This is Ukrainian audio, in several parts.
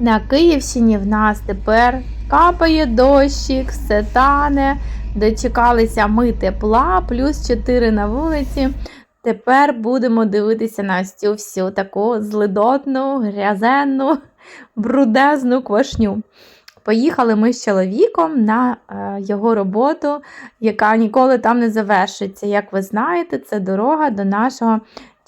На Київщині в нас тепер капає дощик, все тане. Дочекалися ми тепла, плюс 4 на вулиці. Тепер будемо дивитися на цю всю таку злидотну, грязенну, брудезну квашню. Поїхали ми з чоловіком на е, його роботу, яка ніколи там не завершиться. Як ви знаєте, це дорога до нашого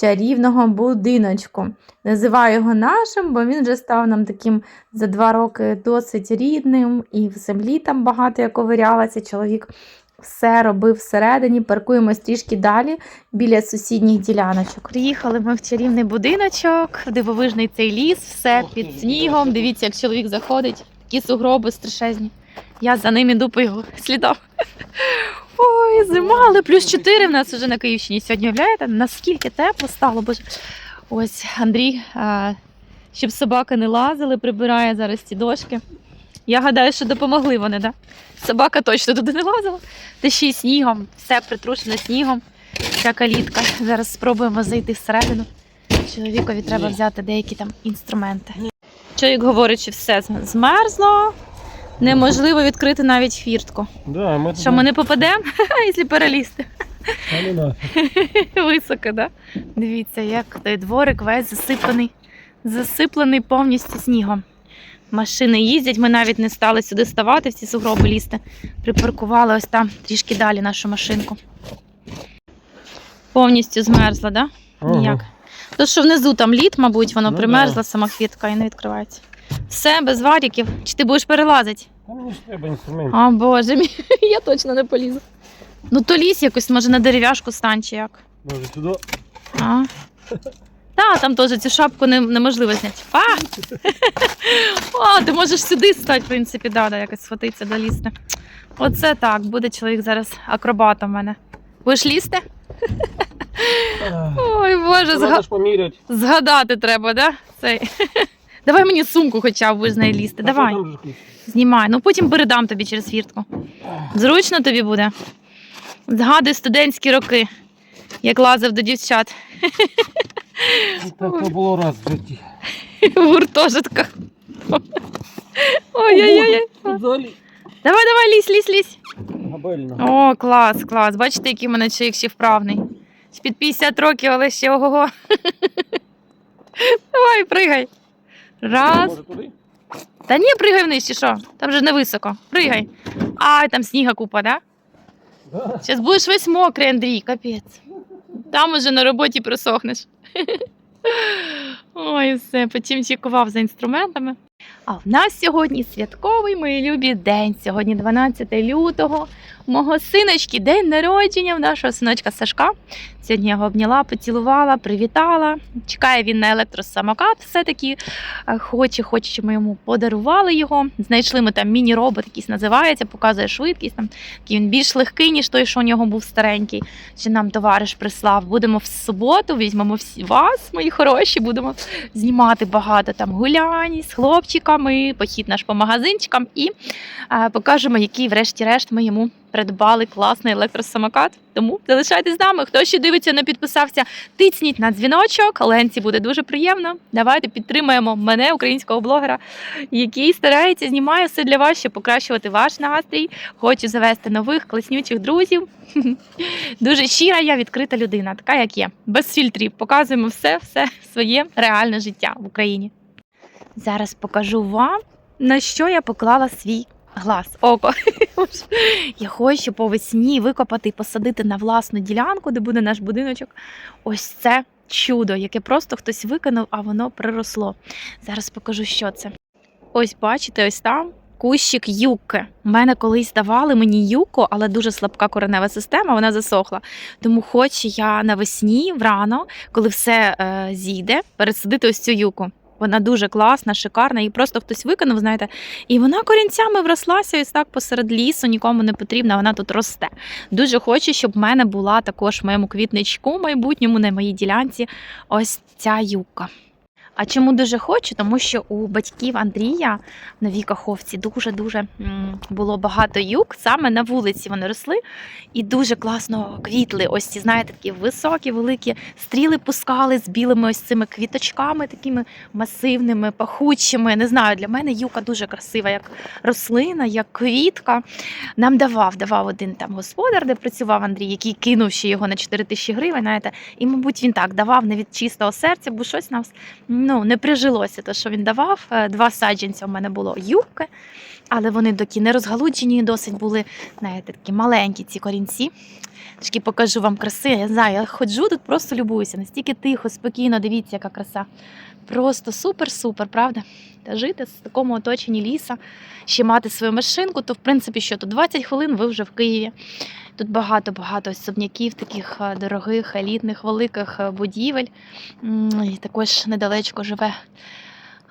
чарівного будиночку. Називаю його нашим, бо він вже став нам таким за два роки досить рідним, і в землі там багато я ковирялася. Чоловік все робив всередині, паркуємось трішки далі біля сусідніх діляночок. Приїхали ми в чарівний будиночок, в дивовижний цей ліс, все Ох під снігом. Дивіться, як чоловік заходить, такі сугроби страшезні. Я за ним іду по його слідам. Ой, зима, але плюс 4 в нас вже на Київщині сьогодні. Уявляєте, наскільки тепло стало, боже. Ось Андрій, а, щоб собаки не лазили, прибирає зараз ці дошки. Я гадаю, що допомогли вони, да? Собака точно туди не лазила. Та ще й снігом, все притрушене снігом. Ця калітка. Зараз спробуємо зайти всередину. Чоловікові треба взяти деякі там інструменти. Чоловік говорить, що все змерзло. Неможливо відкрити навіть фіртку. Да, ми Що ми не попадемо, якщо перелізти. Ну. Високо, да? Дивіться, як той дворик весь засипаний, засиплений повністю снігом. Машини їздять, ми навіть не стали сюди ставати, в ці сугроби лізти. Припаркували ось там трішки далі нашу машинку. Повністю змерзла, да? Ага. Ніяк. То, що внизу там лід, мабуть, воно Ну примерзла, да. сама хвітка і не відкривається. Все, без варіків. Чи ти будеш перелазити? Та мені ж треба інструмент. О, Боже мій, я точно не полізу. Ну то лізь якось, може на дерев'яшку стань чи як. Може сюди. А. Та, там теж цю шапку не, неможливо зняти. А! О, ти можеш сюди стати, в принципі, да, да, якось схватитися, долізти. Оце так, буде чоловік зараз акробатом в мене. Будеш лізти? Ой, Боже, зга... Ж поміряти. згадати треба, да? Цей. Давай мені сумку хоча б будеш з неї лізти. Давай, знімай. Ну потім передам тобі через фіртку. Зручно тобі буде. Згадуй студентські роки, як лазив до дівчат Так було раз в житті. в гуртожитках. Ой-ой-ой. Давай, давай, лізь, лізь, лізь. О, клас, клас. Бачите, який в мене чоловік ще вправний. Під 50 років, але ще ого-го. Давай, пригай. Раз. Може туди? Та ні, пригай вниз, чи що? Там же не високо. Пригай. Ай, там сніга купа, да? Да. Зараз будеш весь мокрий, Андрій, капець. Там уже на роботі просохнеш. Ой, все, потім чекував за інструментами. А в нас сьогодні святковий, мої любі день. Сьогодні 12 лютого. Мого синочки день народження в нашого синочка Сашка. Сьогодні я його обняла, поцілувала, привітала. Чекає він на електросамокат. Все-таки Е, хоче, хоче, щоб ми йому подарували його. Знайшли ми там міні-робот, якийсь називається, показує швидкість. Там такий він більш легкий, ніж той, що у нього був старенький. Що нам товариш прислав. Будемо в суботу, візьмемо всі вас, мої хороші, будемо знімати багато там гулянь з хлопчиками, похід наш по магазинчикам і е, покажемо, який, врешті-решт, ми йому придбали класний електросамокат. Тому залишайтесь з нами. Хто ще дивиться, не підписався, тицніть на дзвіночок. Ленці буде дуже приємно. Давайте підтримаємо мене, українського блогера, який старається знімає все для вас, щоб покращувати ваш настрій. Хочу завести нових класнючих друзів. Дуже щира, я відкрита людина, така як є, без фільтрів. Показуємо все, все своє реальне життя в Україні. Зараз покажу вам, на що я поклала свій глаз, око. Я хочу по весні викопати і посадити на власну ділянку, де буде наш будиночок. Ось це чудо, яке просто хтось виконав, а воно приросло. Зараз покажу, що це. Ось бачите, ось там. Кущик юки. У мене колись давали мені юку, але дуже слабка коренева система, вона засохла. Тому хочу я навесні, врано, коли все е, зійде, пересадити ось цю юку. Вона дуже класна, шикарна, її просто хтось виконав, знаєте, і вона корінцями врослася ось так посеред лісу, нікому не потрібна, вона тут росте. Дуже хочу, щоб в мене була також в моєму квітничку майбутньому, на моїй ділянці, ось ця юка. А чому дуже хочу? Тому що у батьків Андрія в новій каховці дуже-дуже було багато юк. Саме на вулиці вони росли і дуже класно квітли. Ось ці, знаєте, такі високі, великі стріли пускали з білими ось цими квіточками, такими масивними, пахучими. Не знаю, для мене юка дуже красива, як рослина, як квітка. Нам давав, давав один там господар, де працював Андрій, який кинув ще його на 4 тисячі гривень. Знаєте, і, мабуть, він так давав не від чистого серця, бо щось нас ну, не прижилося, те, що він давав. Е, Два саджанця у мене було юбки, але вони такі не розгалуджені, досить були, знаєте, такі маленькі ці корінці. Трішки покажу вам краси. Я знаю, я ходжу тут, просто любуюся. Настільки тихо, спокійно, дивіться, яка краса. Просто супер-супер, правда? Та жити в такому оточенні ліса, ще мати свою машинку, то в принципі що тут 20 хвилин ви вже в Києві. Тут багато-багато особняків, таких е, дорогих, елітних, великих е, будівель. І також недалечко живе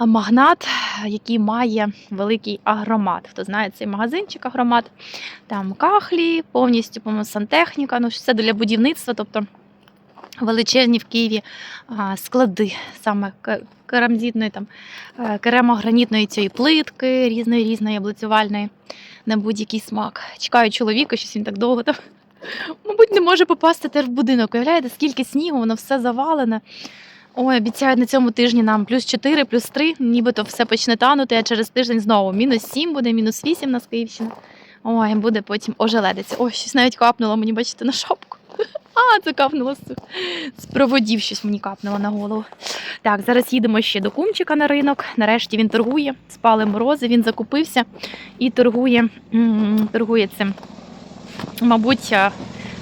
магнат, який має великий агромат. Хто знає цей магазинчик агромат, там кахлі, повністю по-моєму, сантехніка, ну все для будівництва, тобто величезні в Києві склади саме ке- керамзитної, там, е, керамогранітної цієї плитки, різної різної облицювальної на будь-який смак. Чекаю чоловіка, щось він так довго там. Мабуть, не може попасти теж в будинок. Уявляєте, скільки снігу, воно все завалене. Ой, обіцяють на цьому тижні нам плюс 4, плюс 3, нібито все почне танути, а через тиждень знову мінус 7 буде, мінус 8 на Київщина. Ой, буде потім ожеледиться. Ой, щось навіть капнуло мені, бачите, на шапку. А, це капнуло з, проводів, щось мені капнуло на голову. Так, зараз їдемо ще до кумчика на ринок. Нарешті він торгує, спали морози, він закупився і торгує, торгує цим, мабуть, е,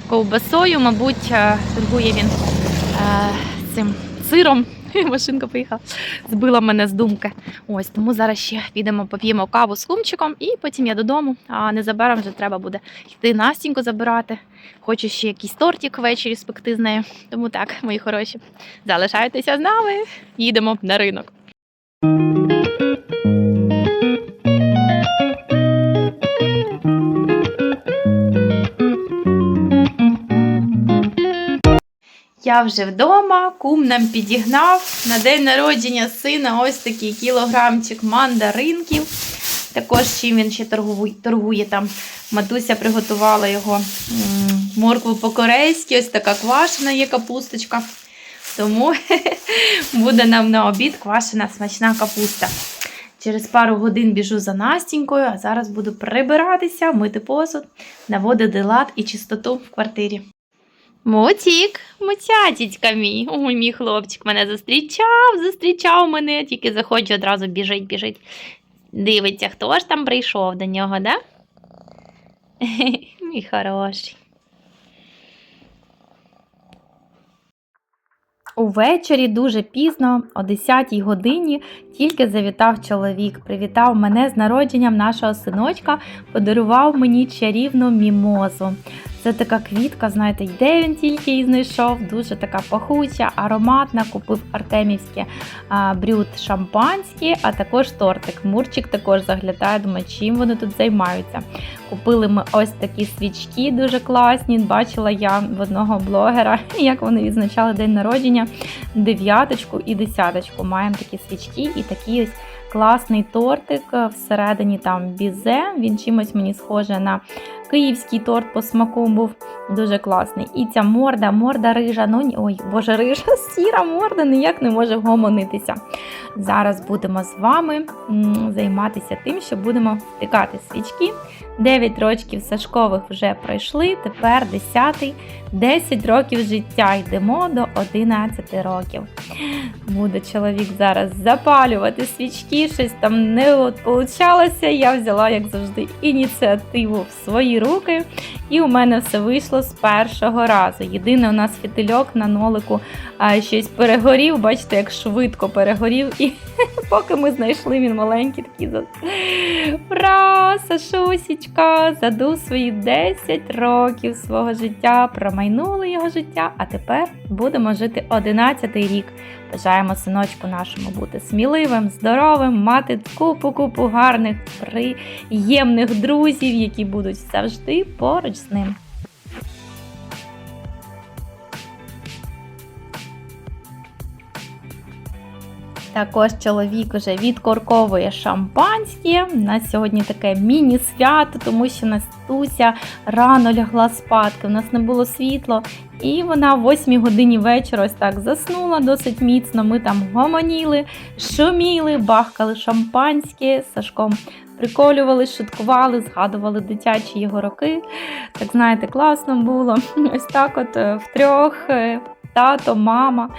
ковбасою, мабуть, е, торгує він е, цим сиром. Машинка поїхала, збила мене з думки. Ось тому зараз ще підемо, поп'ємо каву з кумчиком, і потім я додому. А незабаром вже треба буде йти Настіньку забирати. Хочу ще якийсь тортик ввечері спекти з нею. Тому так, мої хороші, залишайтеся з нами. Їдемо на ринок. Я вже вдома, кум нам підігнав на день народження сина ось такий кілограмчик мандаринків. Також чим він ще торгує, торгує там. Матуся приготувала його моркву по-корейськи, ось така квашена є капусточка. Тому буде нам на обід квашена смачна капуста. Через пару годин біжу за Настінькою, а зараз буду прибиратися, мити посуд, наводити лад і чистоту в квартирі. Мотік, мотятічка мій. Ой, мій хлопчик мене зустрічав, зустрічав мене, тільки заходжу, одразу біжить, біжить. Дивиться, хто ж там прийшов до нього, да? Мій хороший. Увечері дуже пізно, о 10-й годині, тільки завітав чоловік, привітав мене з народженням нашого синочка, подарував мені чарівну мімозу. Це така квітка, знаєте, де він тільки її знайшов, дуже така пахуча, ароматна. Купив артемівське а, брют шампанське, а також тортик. Мурчик також заглядає, думає, чим вони тут займаються. Купили ми ось такі свічки, дуже класні. Бачила я в одного блогера, як вони відзначали день народження, дев'яточку і десяточку. Маємо такі свічки і такий ось класний тортик. Всередині там бізе. Він чимось мені схоже на київський торт по смаку був дуже класний. І ця морда, морда рижа, ну ой, боже, рижа, сіра морда ніяк не може гомонитися. Зараз будемо з вами займатися тим, що будемо втикати свічки. 9 років Сашкових вже пройшли, тепер 10, 10 років життя. Йдемо до 11 років. Буде чоловік зараз запалювати свічки, щось там не от получалося. Я взяла, як завжди, ініціативу в свої руки, і у мене все вийшло з першого разу. Єдине, у нас фітильок на нолику а, щось перегорів. Бачите, як швидко перегорів, і поки ми знайшли він маленький такий. за- Ура! Сашусічка! Задув свої 10 років свого життя, промайнуло його життя, а тепер будемо жити 11 рік. Бажаємо синочку нашому бути сміливим, здоровим, мати купу-купу гарних, приємних друзів, які будуть завжди поруч з ним. Також чоловік уже відкорковує шампанське. У нас сьогодні таке міні-свято, тому що Настуся рано лягла спадки. У нас не було світло, і вона в 8 годині вечора ось так заснула досить міцно. Ми там гомоніли, шуміли, бахкали шампанське Сашком. Приколювали, шуткували, згадували дитячі його роки. Так знаєте, класно було. Ось так, от е, втрьох е, тато, мама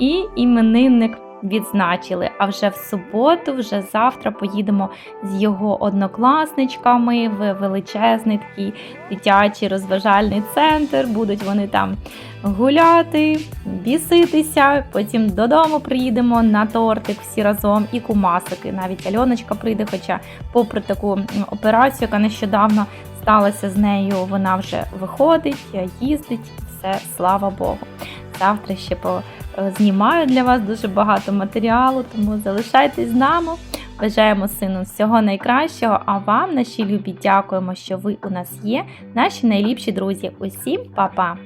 і іменинник відзначили. А вже в суботу, вже завтра поїдемо з його однокласничками в величезний такий дитячий розважальний центр. Будуть вони там гуляти, біситися. Потім додому приїдемо на тортик всі разом і кумасики. Навіть Альоночка прийде, хоча, попри таку операцію, яка нещодавно сталася з нею, вона вже виходить, їздить. Все, слава Богу. Завтра ще по знімаю для вас дуже багато матеріалу, тому залишайтесь з нами. Бажаємо сину всього найкращого. А вам, наші любі, дякуємо, що ви у нас є, наші найліпші друзі. Усім па-па!